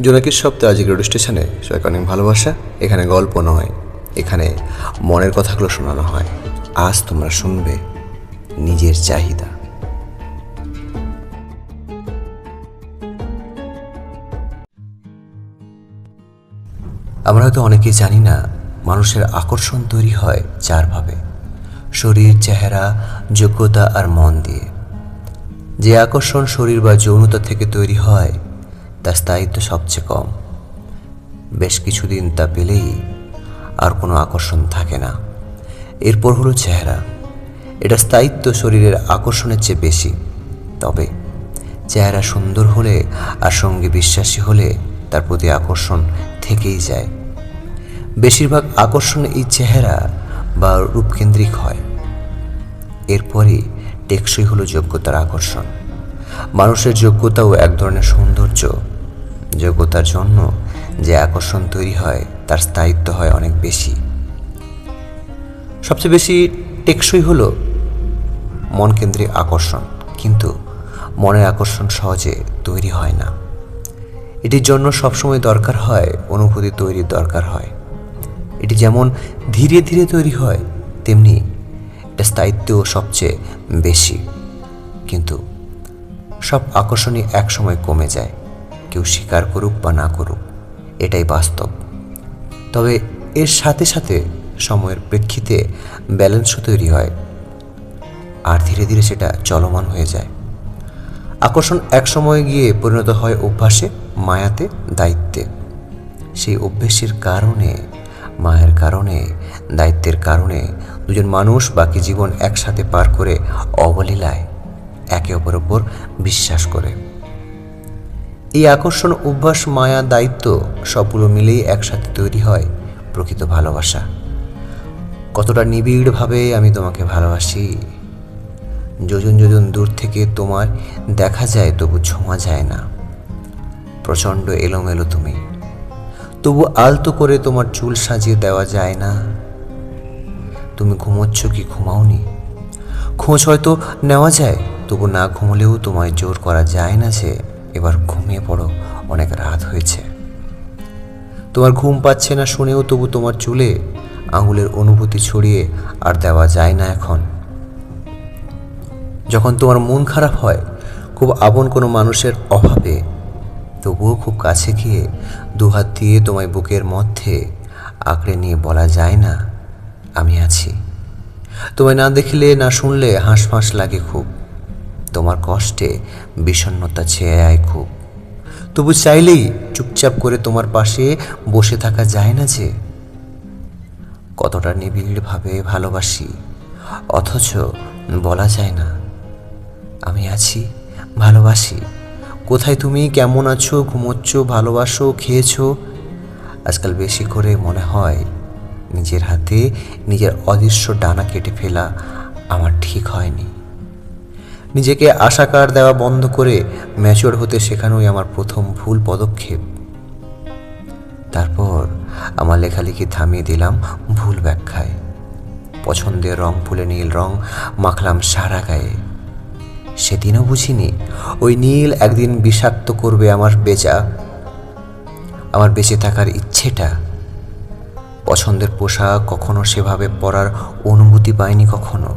জোনাকির সপ্তাহে আজকে রেডিও স্টেশনে সবাইকে অনেক ভালোবাসা, এখানে গল্প নয়, এখানে মনের কথাগুলো শোনানো হয়। আজ তোমরা শুনবে নিজের চাহিদা। আমরা হয়তো অনেকেই জানি না, মানুষের আকর্ষণ তৈরি হয় চারভাবে শরীর, চেহারা, যোগ্যতা আর মন দিয়ে। যে আকর্ষণ শরীর বা যৌনতা থেকে তৈরি হয় তার স্থায়িত্ব সবচেয়ে কম। বেশ কিছুদিন তা পেলেই আর কোনো আকর্ষণ থাকে না। এরপর হলো চেহারা। এটা স্থায়িত্ব শরীরের আকর্ষণের চেয়ে বেশি। তবে চেহারা সুন্দর হলে আর সঙ্গে বিশ্বাসী হলে তার প্রতি আকর্ষণ থেকেই যায়। বেশিরভাগ আকর্ষণ এই চেহারা বা রূপকেন্দ্রিক হয়। এরপরই টেকসই হলো যোগ্যতার আকর্ষণ। মানুষের যোগ্যতাও এক ধরনের সৌন্দর্য। যোগ্যতার জন্য যে আকর্ষণ তৈরি হয়, তার স্থায়িত্ব হয় অনেক বেশি। সবচেয়ে বেশি টেকসই হলো মন কেন্দ্রিক আকর্ষণ, কিন্তু মনের আকর্ষণ সহজে তৈরি হয় না। এটির জন্য সবসময় দরকার হয়, অনুভূতি তৈরির দরকার হয়। এটি যেমন ধীরে ধীরে তৈরি হয়, তেমনি এটা স্থায়িত্বও সবচেয়ে বেশি। কিন্তু সব আকর্ষণই একসময় কমে যায়। কেউ স্বীকার করুক বা না করুক, এটাই বাস্তব। তবে এর সাথে সাথে সময়ের প্রেক্ষিতে ব্যালেন্সও তৈরি হয়, আর ধীরে ধীরে সেটা চলমান হয়ে যায়। আকর্ষণ এক সময় গিয়ে পরিণত হয় অভ্যাসে, মায়াতে, দায়িত্বে। সেই অভ্যেসের কারণে, মায়ের কারণে, দায়িত্বের কারণে দুজন মানুষ বাকি জীবন একসাথে পার করে অবলীলায় একে অপরের ওপর বিশ্বাস করে। এই আকর্ষণ, অভ্যাস, মায়া, দায়িত্ব সবগুলো মিলেই একসাথে তৈরি হয় প্রকৃত ভালোবাসা। কতটা নিবিড়ভাবে আমি তোমাকে ভালোবাসি। যোজন যোজন দূর থেকে তোমার দেখা যায়, তবু ছোঁয়া যায় না। প্রচণ্ড এলোমেলো তুমি। তবু আলতো করে তোমার চুল সাজিয়ে দেওয়া যায় না। তুমি ঘুমোচ্ছ কি ঘুমাওনি? খোঁজ হয়তো নেওয়া যায়, তবু না ঘুমলেও তোমায় জোর করা যায় না যে এবার ঘুমিয়ে পড়ো, অনেক রাত হয়েছে। তোমার ঘুম পাচ্ছে না শুনেও তবু তোমার চুলে আঙুলের অনুভূতি ছড়িয়ে আর দেওয়া যায় না এখন। যখন তোমার মন খারাপ হয়, খুব আপন কোনো মানুষের অভাবে, তবুও খুব কাছে গিয়ে দুহাত দিয়ে তোমায় বুকের মধ্যে আঁকড়ে নিয়ে বলা যায় না, আমি আছি। তোমায় না দেখলে, না শুনলে হাঁসফাঁস লাগে খুব। তোমার কষ্টে বিষণ্ণতা ছেয়ে আয় খুব। তবু চাইলেই চুপচাপ করে তোমার পাশে বসে থাকা যায় না যে। কতটা নিবিড়ভাবে ভালোবাসি, অথচ বলা যায় না। আমি আছি, ভালোবাসি। কোথায় তুমি, কেমন আছো, ঘুমোচ্ছ, ভালোবাসো, খেয়েছো? আজকাল বেশি করে মনে হয় নিজের হাতে নিজের অদৃশ্য ডানা কেটে ফেলা আমার ঠিক হয়নি। নিজেকে আশাকার দেওয়া বন্ধ করে ম্যাচিওর হতে শেখানোই আমার প্রথম ভুল পদক্ষেপ। তারপর আমার লেখালেখি থামিয়ে দিলাম ভুল ব্যাখ্যায়। পছন্দের রং ফুলে নীল রং মাখলাম সারা গায়ে। সেদিনও বুঝিনি, ওই নীল একদিন বিষাক্ত করবে আমার বেচা আমার বেঁচে থাকার ইচ্ছেটা। পছন্দের পোশাক কখনো সেভাবে পরার অনুভূতি পাইনি কখনো।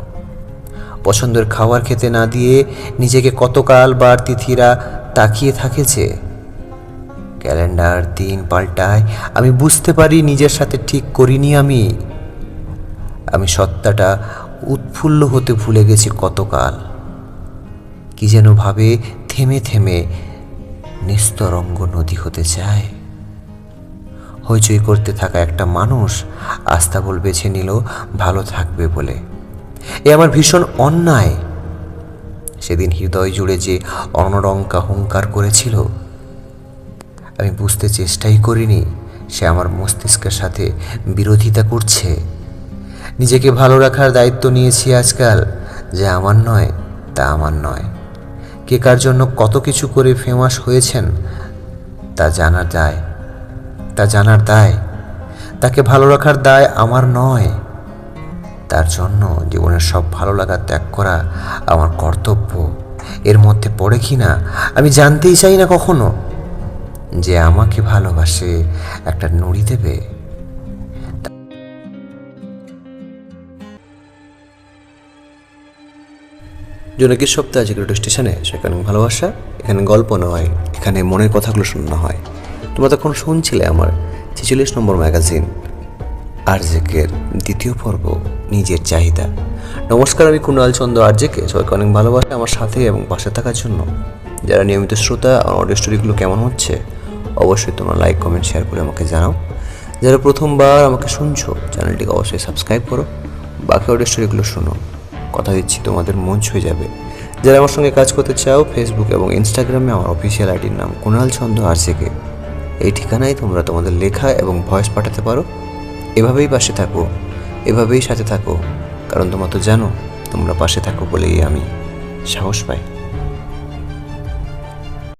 পছন্দের খাবার খেতে না দিয়ে নিজেকে কতকাল বার তিথিরা তাকিয়ে থাকেছে ক্যালেন্ডার দিন পাল্টায়, আমি বুঝতে পারি নিজের সাথে ঠিক করিনি আমি। আমি সত্তাটা উৎফুল্ল হতে ভুলে গেছি কতকাল। কি যেন ভাবে থেমে থেমে নিস্তরঙ্গ নদী হতে চায়। হইচই করতে থাকা একটা মানুষ আস্তাবল বেছে নিল, ভালো থাকবে বলে। এ আমার ভীষণ অন্যায়। সেদিন হৃদয় জুড়ে যে অনরঙ্কা হুঙ্কার করেছিল, আমি বুঝতে চেষ্টাই করিনি সে আমার মস্তিষ্কের সাথে বিরোধিতা করছে। নিজেকে ভালো রাখার দায়িত্ব নিয়েছি আজকাল, যে আমার নয়, তা আমার নয়। কে কার জন্য কত কিছু করে ফেমাস হয়েছেন, তা জানার দায়, তা জানার দায়। তাকে ভালো রাখার দায় আমার নয়। তার জন্য জীবনের সব ভালো লাগা ত্যাগ করা আমার কর্তব্য। এর মধ্যে পড়ে কি না, আমি জানতেই চাই না কখনো। যে আমাকে ভালোবাসে একটা নুড়ি দেবে। জনকের সপ্তাহে আজকে রেডিও স্টেশনে, সেখানে ভালোবাসা, এখানে গল্প নয়, এখানে মনের কথাগুলো শোনানো হয়। তোমরা তখন শুনছিলে আমার ছেচল্লিশ নম্বর ম্যাগাজিন। আরজেকের দ্বিতীয় পর্ব, নিজের চাহিদা। নমস্কার, আমি কুণাল চন্দ্র আরজেকে। সবাইকে অনেক ভালোবাসা আমার সাথে এবং পাশে থাকার জন্য। যারা নিয়মিত শ্রোতা, আমার অডিও স্টোরিগুলো কেমন হচ্ছে, অবশ্যই তোমরা লাইক কমেন্ট শেয়ার করে আমাকে জানাও। যারা প্রথমবার আমাকে শুনছো চ্যানেলটিকে অবশ্যই সাবস্ক্রাইব করো। বাকি অডিও স্টোরিগুলো শোনো। কথা দিচ্ছি, তোমাদের মন ছুঁয়ে যাবে। যারা আমার সঙ্গে কাজ করতে চাও ফেসবুক এবং ইনস্টাগ্রামে আমার অফিসিয়াল আইডির নাম কুণাল চন্দ্র আরজেকে। এই ঠিকানায় তোমরা তোমাদের লেখা এবং ভয়েস পাঠাতে পারো। এভাবেই পাশে থাকো, এভাবেই সাথে থাকো। কারণ তোমরা তো জানো, তোমরা পাশে থাকো বলেই আমি সাহস পাই।